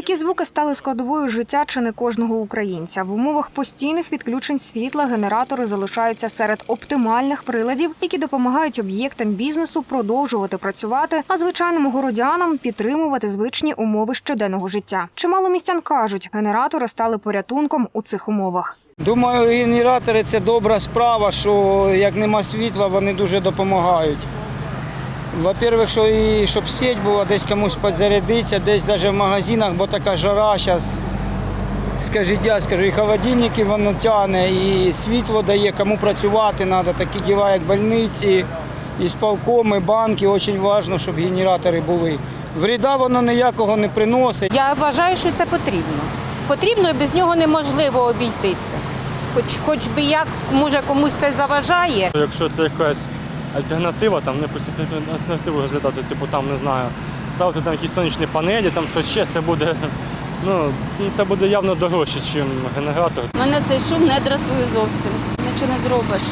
Такі звуки стали складовою життя чи не кожного українця. В умовах постійних відключень світла генератори залишаються серед оптимальних приладів, які допомагають об'єктам бізнесу продовжувати працювати, а звичайним городянам підтримувати звичні умови щоденного життя. Чимало містян кажуть, генератори стали порятунком у цих умовах. Думаю, генератори це добра справа, що як нема світла, вони дуже допомагають. Во-первых, що і щоб сеть була, десь комусь підзарядитися, десь навіть в магазинах, бо така жара зараз. Скажіть, я скажу, і холодильники воно тягне, і світло дає, кому працювати треба, такі діла, як больниці, і сполкоми, банки. Дуже важливо, щоб генератори були. Вреда воно ніякого не приносить. Я вважаю, що це потрібно. Потрібно і без нього неможливо обійтися. Хоч, хоч би як, може комусь це заважає. Якщо це якась альтернатива, там не пустити альтернативу розглядати, типу там не знаю, ставити там якісь сонячні панелі, там щось ще, це буде. Ну, це буде явно дорожче, ніж генератор. Мене цей шум не дратує зовсім. Нічого не зробиш.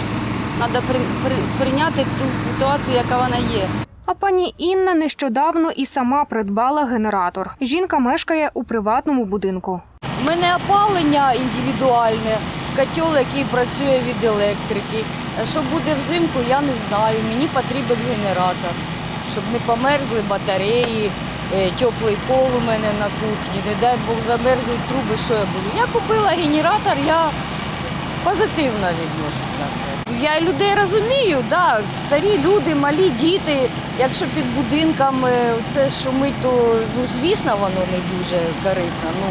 Треба при, при, прийняти ту ситуацію, яка вона є. А пані Інна нещодавно і сама придбала генератор. Жінка мешкає у приватному будинку. У мене опалення індивідуальне, котел, який працює від електрики. Що буде взимку, я не знаю. Мені потрібен генератор, щоб не померзли батареї, е, теплий пол у мене на кухні. Не дай Бог замерзнуть труби, що я буду. Я купила генератор, я позитивно відношусь. Я людей розумію, да, старі люди, малі діти. Якщо під будинками це шумить, то ну, звісно воно не дуже корисно. Ну,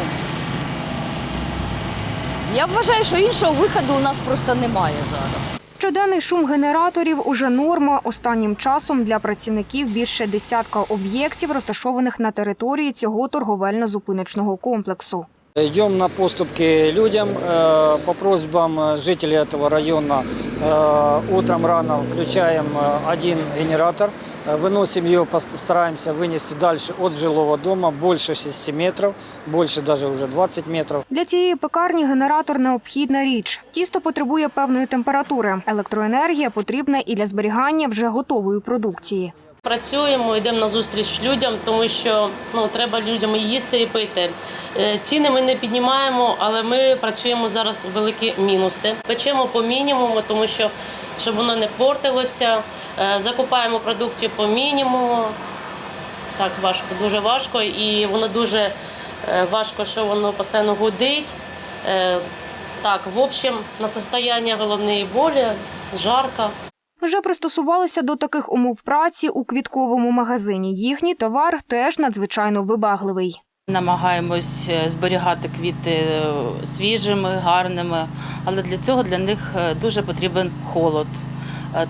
я вважаю, що іншого виходу у нас просто немає зараз. Щоденний шум генераторів уже норма. Останнім часом для працівників більше десятка об'єктів, розташованих на території цього торговельно-зупиночного комплексу. Идем на поступки людям э, по просьбам э, жителей этого района. э, Утром рано включаем э, один генератор, э, выносим его, пост- стараемся вынести дальше от жилого дома, больше 6 метров, больше даже уже 20 метров. Для цієї пекарні генератор необхідна річ. Тісто потребує певної температури. Електроенергія потрібна і для зберігання вже готової продукції. Працюємо, йдемо на зустріч людям, тому що ну треба людям і їсти і пити. Е, Ціни ми не піднімаємо, але ми працюємо зараз великі мінуси. Печемо по мінімуму, тому що щоб воно не портилося. Е, Закупаємо продукцію по мінімуму. Так важко, дуже важко, і воно дуже е, важко, що воно постійно гудить. Е, Так, в общем, на состояння головної болі, жарко. Вже пристосувалися до таких умов праці у квітковому магазині. Їхній товар теж надзвичайно вибагливий. Намагаємось е, зберігати квіти е, свіжими, гарними, але для цього для них е, дуже потрібен холод.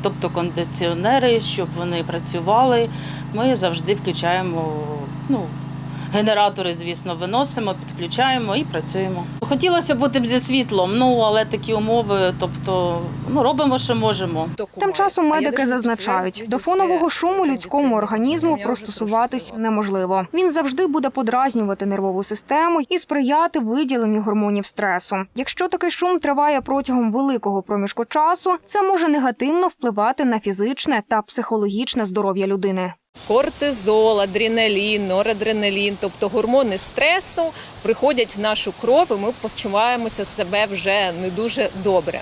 Тобто кондиціонери, щоб вони працювали, ми завжди включаємо ну, генератори, звісно, виносимо, підключаємо і працюємо. Хотілося бути б зі світлом, ну але такі умови, тобто ну, робимо, що можемо. Тим часом медики зазначають, до фонового шуму людському організму простосуватись неможливо. Він завжди буде подразнювати нервову систему і сприяти виділенню гормонів стресу. Якщо такий шум триває протягом великого проміжку часу, це може негативно впливати на фізичне та психологічне здоров'я людини. Кортизол, адреналін, норадреналін, тобто гормони стресу приходять в нашу кров, і ми почуваємося себе вже не дуже добре.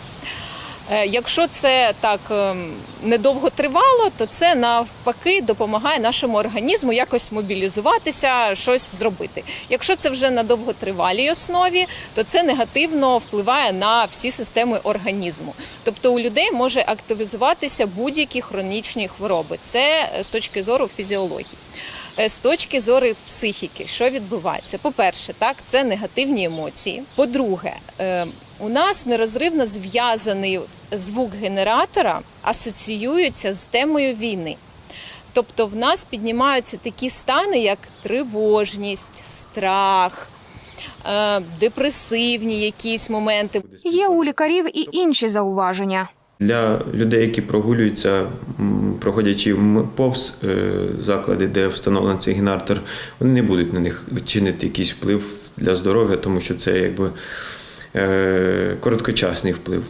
Е, Якщо це так ем, недовго тривало, то це навпаки допомагає нашому організму якось мобілізуватися, щось зробити. Якщо це вже на довготривалій основі, то це негативно впливає на всі системи організму. Тобто у людей може активізуватися будь-які хронічні хвороби. Це е, з точки зору фізіології. Е, З точки зору психіки, що відбувається? По-перше, так, це негативні емоції. По-друге, е, у нас нерозривно зв'язаний звук генератора асоціюється з темою війни. Тобто в нас піднімаються такі стани, як тривожність, страх, е, депресивні якісь моменти. Є у лікарів і інші зауваження. Для людей, які прогулюються, проходячи повз е, заклади, де встановлений цей генератор, вони не будуть на них чинити якийсь вплив для здоров'я, тому що це якби короткочасний вплив.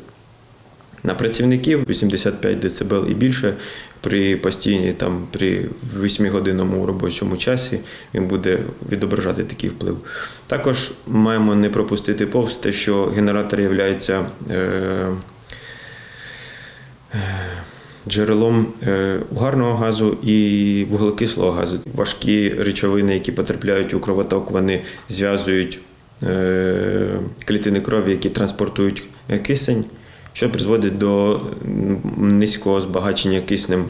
На працівників 85 дБ і більше при постійній там при 8-годинному робочому часі він буде відображати такий вплив. Також маємо не пропустити повз те, що генератор є джерелом е, угарного газу і вуглекислого газу. Важкі речовини, які потрапляють у кровоток, вони зв'язують е, клітини крові, які транспортують е, кисень, що призводить до низького збагачення киснем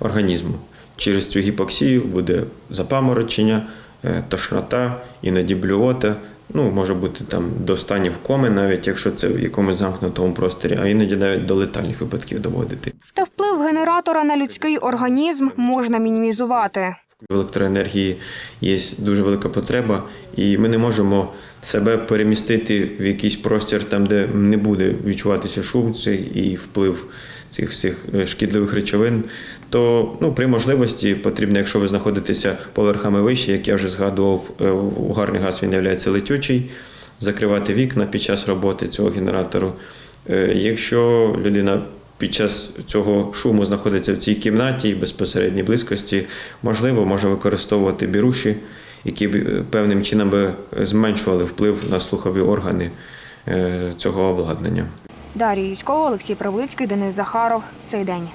організму. Через цю гіпоксію буде запаморочення, е, тошнота, іноді блювота. Ну, може бути там до станів коми, навіть якщо це в якомусь замкнутому просторі, а іноді навіть до летальних випадків доводити. Та вплив генератора на людський організм можна мінімізувати. В електроенергії є дуже велика потреба, і ми не можемо себе перемістити в якийсь простір там, де не буде відчуватися шум цей і вплив цих всіх е, шкідливих речовин. То ну, при можливості потрібно, якщо ви знаходитеся поверхами вище, як я вже згадував, е, угарний газ він є летючий, закривати вікна під час роботи цього генератору. Е, Якщо людина під час цього шуму знаходиться в цій кімнаті і безпосередній близькості, можливо, може використовувати біруші, які б е, певним чином би зменшували вплив на слухові органи е, цього обладнання. Дар'я Юськова, Олексій Правицький, Денис Захаров. Цей день.